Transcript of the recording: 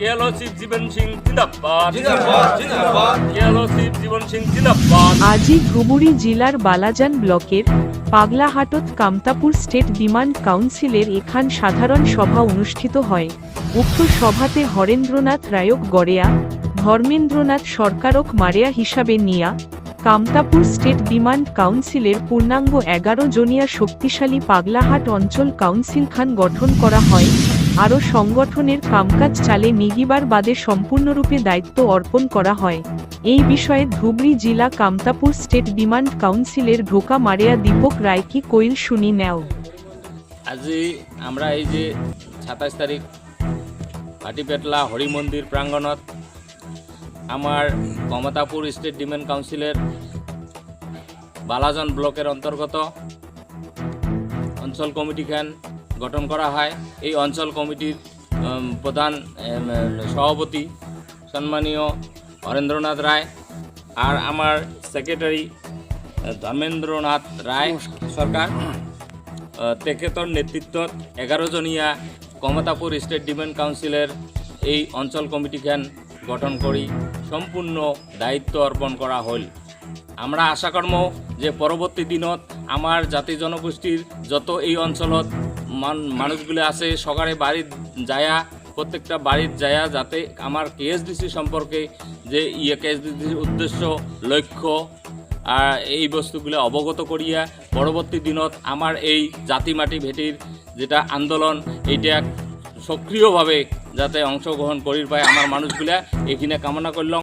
কেএলওসিপ জীবন সিং জিন্দাবাদ। জিন্দাবাদ জিন্দাবাদ। জীবন সিং জিন্দাবাদ। আজই ধুবুরী জেলার বালাজান ব্লকের পাগলাহাটত কামতাপুর স্টেট ডিমান্ড কাউন্সিলের এখান সাধারণ সভা অনুষ্ঠিত হয়। উক্ত সভাতে হরেন্দ্রনাথ রায়ক গড়েয়া ধর্মেন্দ্রনাথ সরকারক মারেয়া হিসাবে নিয়া কামতাপুর স্টেট ডিমান্ড কাউন্সিলের পূর্ণাঙ্গ এগারো জনিয়া শক্তিশালী পাগলাহাট অঞ্চল কাউন্সিল খান গঠন করা হয়, আরও সংগঠনের কামকাজ চালে নিগিবার বাদে সম্পূর্ণরূপে দায়িত্ব অর্পণ করা হয়। এই বিষয়ে ধুবড়ী জেলা কামতাপুর স্টেট ডিমান্ড কাউন্সিলের ঢোকা মারিয়া দীপক রায় কি কইল শুনি নেও। আজি আমরা এই যে সাতাইশ তারিখ হরি মন্দির প্রাঙ্গণত আমার কমতাপুর স্টেট ডিমেন্ড কাউন্সিলের বালাজন ব্লকের অন্তর্গত অঞ্চল কমিটিখান গঠন করা হয়। এই অঞ্চল কমিটির প্রধান সভাপতি সম্মানীয় হরেন্দ্রনাথ রায় আর আমার সেক্রেটারি ধর্মেন্দ্রনাথ রায় সরকার। আহ, তেখেতৰ নেতৃত্বত এঘাৰজনীয়া কমতাপুৰ ষ্টেট ডিমেণ্ড কাউন্সিলৰ এই অঞ্চল কমিটিখন গঠন কৰি সম্পূৰ্ণ দায়িত্ব অৰ্পণ কৰা হ'ল। আমরা আশা কর্ম যে পরবর্তী দিনত আমার জাতি জনগোষ্ঠীর যত এই অঞ্চলত মান মানুষগুলো আছে, সকালে বাড়ির যায়া, প্রত্যেকটা বাড়ির যায়া যাতে আমার কেএসডিসি সম্পর্কে যে ইয়ে কেএসডিসির উদ্দেশ্য, লক্ষ্য আর এই বস্তুগুলো অবগত করিয়া পরবর্তী দিনত আমার এই জাতি মাটি ভেটির যেটা আন্দোলন, এইটা সক্রিয়ভাবে যাতে অংশগ্রহণ করির পায় আমার মানুষগুলা, এখানে কামনা করলাম।